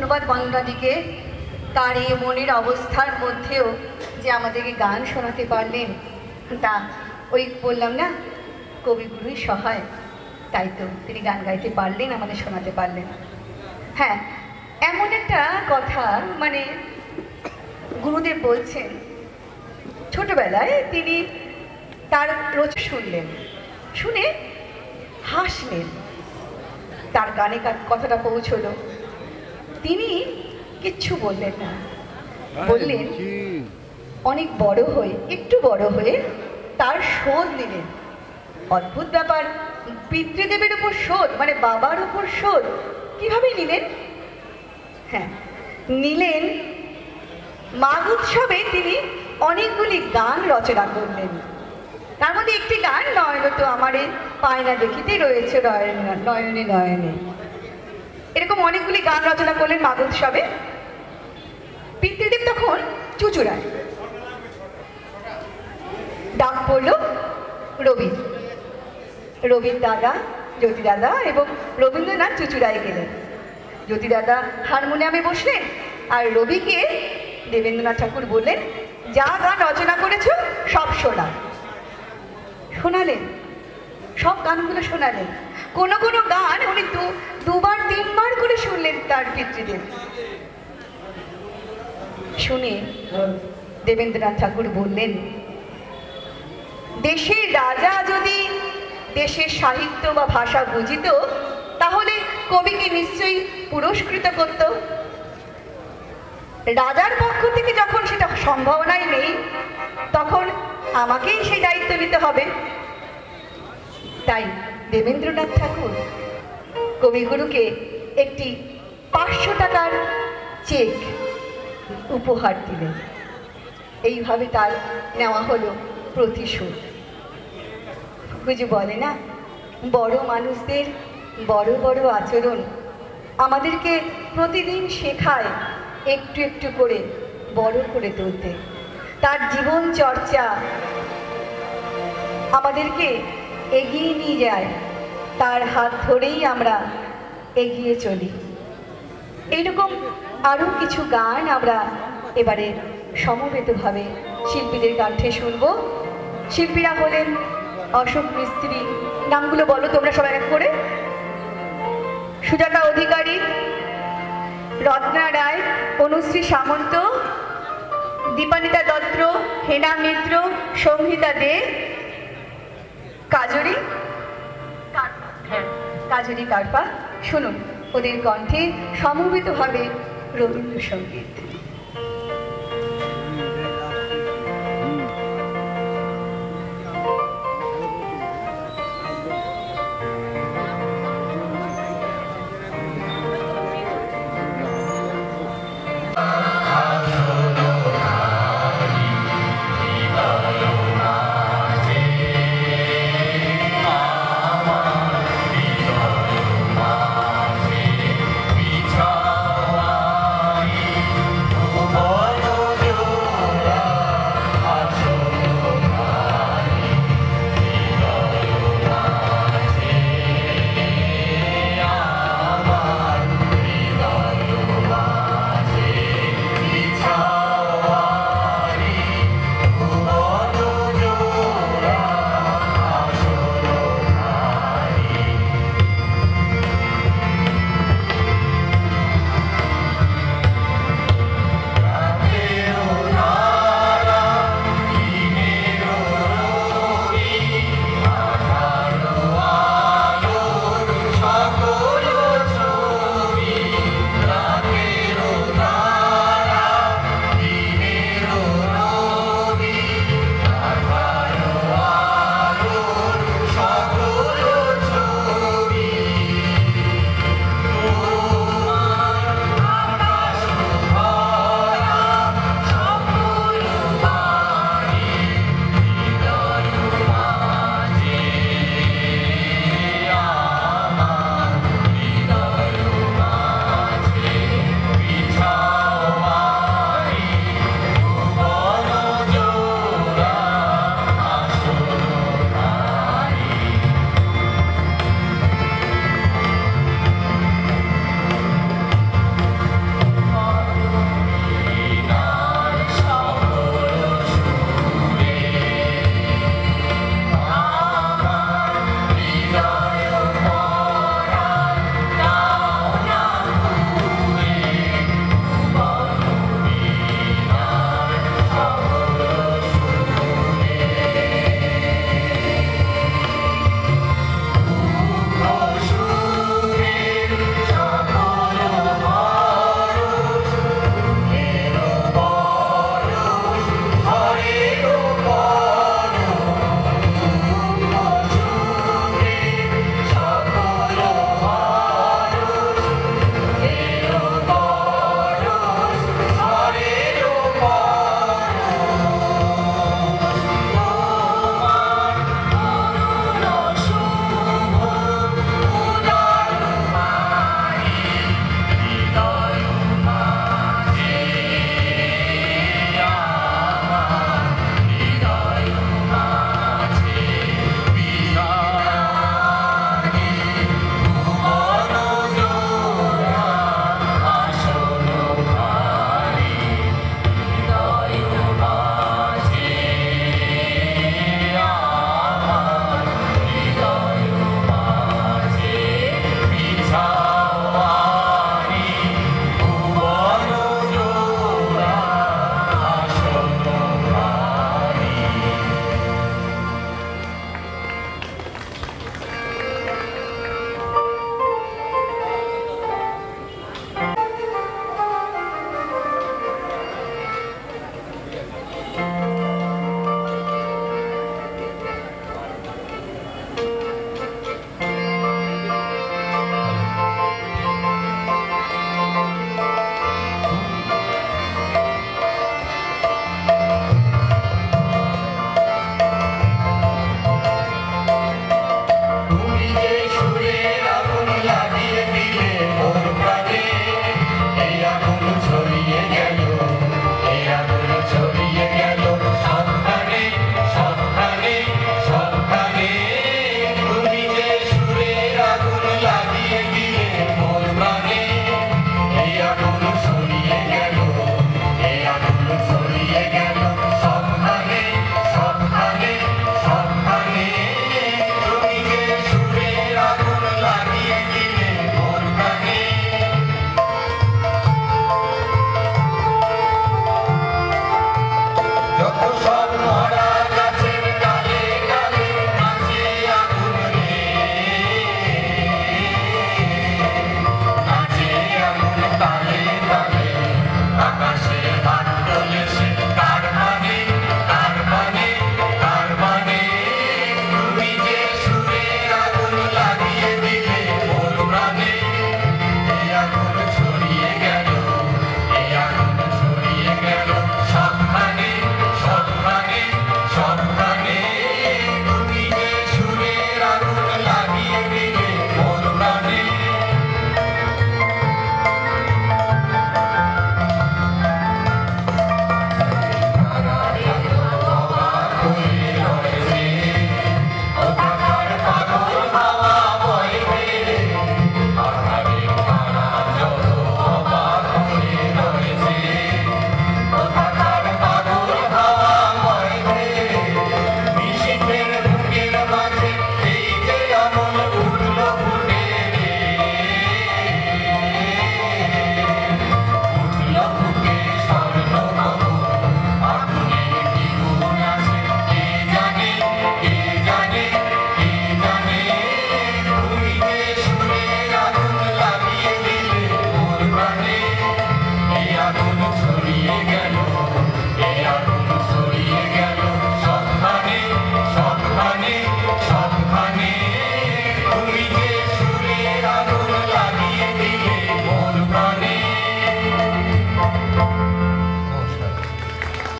ধন্যবাদ বন্দাদিকে তার এই মনের অবস্থার মধ্যেও যে আমাদেরকে গান শোনাতে পারলেন। তা ওই বললাম না কবিগুরুই সহায়। তাই তো তিনি গান গাইতে পারলেন, আমাদের শোনাতে পারলেন। হ্যাঁ এমন একটা কথা মানে গুরুদেব বলছেন, ছোটবেলায় তিনি তার রোজ শুনলেন, শুনে হাসলেন। তার গানে কথাটা পৌঁছলো। তিনি কিচ্ছু বললেন না। বললেন অনেক বড় হয়ে একটু বড় হয়ে তার শোধ নিলেন। অদ্ভুত ব্যাপার পিতৃদেবের উপর শোধ মানে বাবার উপর শোধ কীভাবে নিলেন? হ্যাঁ নিলেন মাঘ উৎসবে তিনি অনেকগুলি গান রচনা করলেন। তার মধ্যে একটি গান নয়ন তো আমার এই পায়না দেখিতে রয়েছে নয়নে নয়নে নয়নে। এরকম অনেকগুলি গান রচনা করলেন মাঘ উৎসবে পিতৃদেব তখন চুচুড়ায়। ডাক পড়ল রবি রবির দাদা, জ্যোতি দাদা এবং রবীন্দ্রনাথ চুচুড়ায় গেলেন। জ্যোতি দাদা হারমোনিয়ামে বসলেন আর রবিকে দেবেন্দ্রনাথ ঠাকুর বললেন, যা গান রচনা করেছ সব শোনা। শোনালেন। সব গানগুলো শোনালেন। কোনো কোনো গান উনি দুবার, তিনবার করে শুনলেন তার পিতৃদেব শুনে দেবেন্দ্রনাথ ঠাকুর বললেন দেশের রাজা যদি দেশের সাহিত্য বা ভাষা বুঝিত, তাহলে কবিকে নিশ্চয়ই পুরস্কৃত করত। রাজার পক্ষ থেকে যখন সেটা সম্ভাবনাই নেই, তখন আমাকেই সেই দায়িত্ব নিতে হবে। তাই দেবেন্দ্রনাথ ঠাকুর কবিগুরুকে একটি পাঁচশো টাকার চেক উপহার দিলেন। এইভাবে তার নেওয়া হলো প্রতিশোধ। বুঝে বলে না, বড় মানুষদের বড় বড় আচরণ আমাদেরকে প্রতিদিন শেখায় একটু একটু করে, বড় করে তুলতে। তার জীবন চর্চা আমাদেরকে এগিয়ে নিয়ে যায়, তার হাত ধরেই আমরা এগিয়ে চলি। এইরকম আরও কিছু গান আমরা এবারে সমবেতভাবে শিল্পীদের কণ্ঠে শুনব। শিল্পীরা হলেন অশোক মিস্ত্রি। নামগুলো বলো তোমরা সবাই এক করে। সুজাতা অধিকারী, রত্না রায়, অনুশ্রী সামন্ত, দীপানিতা দত্ত, হেনা মিত্র সংহিতা দে কাজরি? হ্যাঁ, কাজরি কারপা শুনুন ওদের কণ্ঠে সমবেতভাবে রবীন্দ্রসঙ্গীত ছড়িয়ে গেল